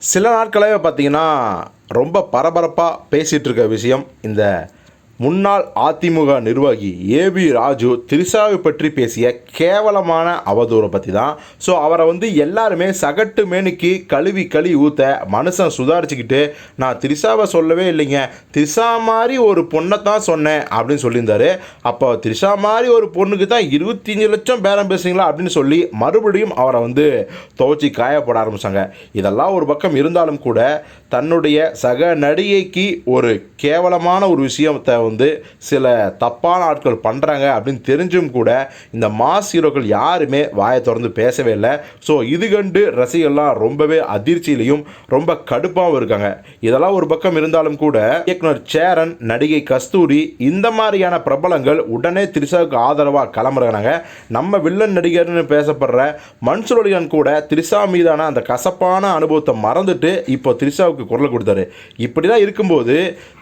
சில நாட்களாகவே பார்த்தீங்கன்னா ரொம்ப பரபரப்பாக பேசிகிட்டு இருக்க விஷயம் இந்த முன்னாள் அதிமுக நிர்வாகி ஏபி ராஜு திரிசாவை பற்றி பேசிய கேவலமான அவதூறை பற்றி தான். ஸோ அவரை வந்து எல்லாருமே சகட்டு மேனுக்கு கழுவி கழுவி ஊற்ற மனுஷன் சுதாரிச்சுக்கிட்டு நான் திரிசாவை சொல்லவே இல்லைங்க. திரிசா மாதிரி ஒரு பொண்ணை தான் சொன்னேன் அப்படின்னு சொல்லியிருந்தாரு. அப்போ திரிசா மாதிரி ஒரு பொண்ணுக்கு தான் இருபத்தஞ்சு லட்சம் பேரம் பேசுறீங்களா அப்படின்னு சொல்லி மறுபடியும் அவரை வந்து துவச்சி காயப்பட ஆரம்பித்தாங்க இதெல்லாம் ஒரு பக்கம் இருந்தாலும் கூட தன்னுடைய சக நடிகைக்கு ஒரு கேவலமான ஒரு விஷயத்தை வந்து சில தப்பான ஆட்கள் பண்ணுறாங்க அப்படின்னு தெரிஞ்சும் கூட இந்த மாஸ் ஹீரோக்கள் யாருமே வாயை திறந்து பேசவே இல்லை. ஸோ இது கண்டு ரசிகர்லாம் ரொம்பவே அதிர்ச்சியிலையும் ரொம்ப கடுப்பாகவும் இருக்காங்க. இதெல்லாம் ஒரு பக்கம் இருந்தாலும் கூட இயக்குனர் சேரன் நடிகை கஸ்தூரி இந்த மாதிரியான பிரபலங்கள் உடனே திரிஷாவுக்கு ஆதரவாக கிளம்புறாங்க. நம்ம வில்லன் நடிகர்னு பேசப்படுற மன்சூர் அலிகான் கூட திரிஷா மீதான அந்த கசப்பான அனுபவத்தை மறந்துட்டு இப்போ திரிஷாவுக்கு குரல் கொடுத்தாரு. இப்படி தான் இருக்கும்போது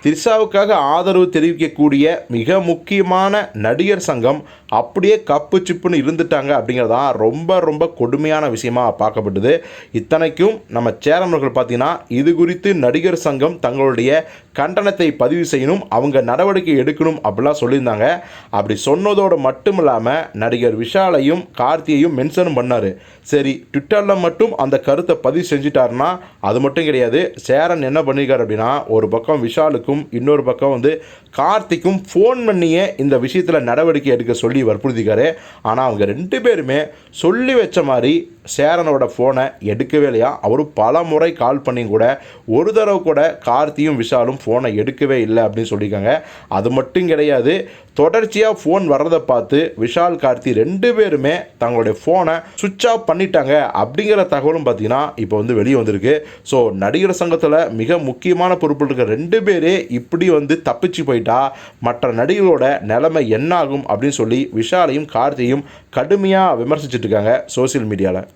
திரிஷாவுக்காக ஆதரவு தெரிவிக்கக்கூடிய மிக முக்கியமான நடிகர் சங்கம் அப்படியே கப்பு சிப்புன்னு இருந்துட்டாங்க அப்படிங்கிறதான் ரொம்ப ரொம்ப கொடுமையான விஷயமா பார்க்கப்பட்டது. இத்தனைக்கும் நம்ம சேரமர்கள் பார்த்தீங்கன்னா இது குறித்து நடிகர் சங்கம் தங்களுடைய கண்டனத்தை பதிவு செய்யணும் அவங்க நடவடிக்கை எடுக்கணும் அப்படிலாம் சொல்லியிருந்தாங்க. அப்படி சொன்னதோடு மட்டும் இல்லாமல் நடிகர் விஷாலையும் கார்த்தியையும் மென்ஷனும் பண்ணார். சரி ட்விட்டரில் மட்டும் அந்த கருத்தை பதிவு செஞ்சிட்டாருன்னா அது மட்டும் கிடையாது. சேரன் என்ன பண்ணியிருக்காரு அப்படின்னா ஒரு பக்கம் விஷாலுக்கும் இன்னொரு பக்கம் வந்து கார்த்திக்கும் ஃபோன் பண்ணியே இந்த விஷயத்தில் நடவடிக்கை எடுக்க சொல்லி வற்புறுத்திக்காரு. ஆனால் அவங்க ரெண்டு பேருமே சொல்லி வச்ச மாதிரி சேரனோட ஃபோனை எடுக்கவே இல்லையா? அவரும் பல முறை கால் பண்ணி கூட ஒரு தடவை கூட கார்த்தியும் விஷாலும் ஃபோனை எடுக்கவே இல்லை அப்படின்னு சொல்லியிருக்காங்க. அது மட்டும் கிடையாது தொடர்ச்சியாக ஃபோன் வர்றதை பார்த்து விஷால் கார்த்தி ரெண்டு பேருமே தங்களுடைய ஃபோனை சுவிட்ச் ஆஃப் பண்ணிட்டாங்க அப்படிங்கிற தகவலும் பார்த்தீங்கன்னா இப்போ வந்து வெளியே வந்திருக்கு. ஸோ நடிகர் சங்கத்தில் மிக முக்கியமான பொறுப்பில் இருக்கிற ரெண்டு பேரே இப்படி வந்து தப்பிச்சு போயிட்டா மற்ற நடிகர்களோட நிலைமை என்ன ஆகும் அப்படின்னு சொல்லி விஷாலையும் கார்த்தியும் கடுமையாக விமர்சிச்சுட்டு இருக்காங்க சோசியல் மீடியாவில்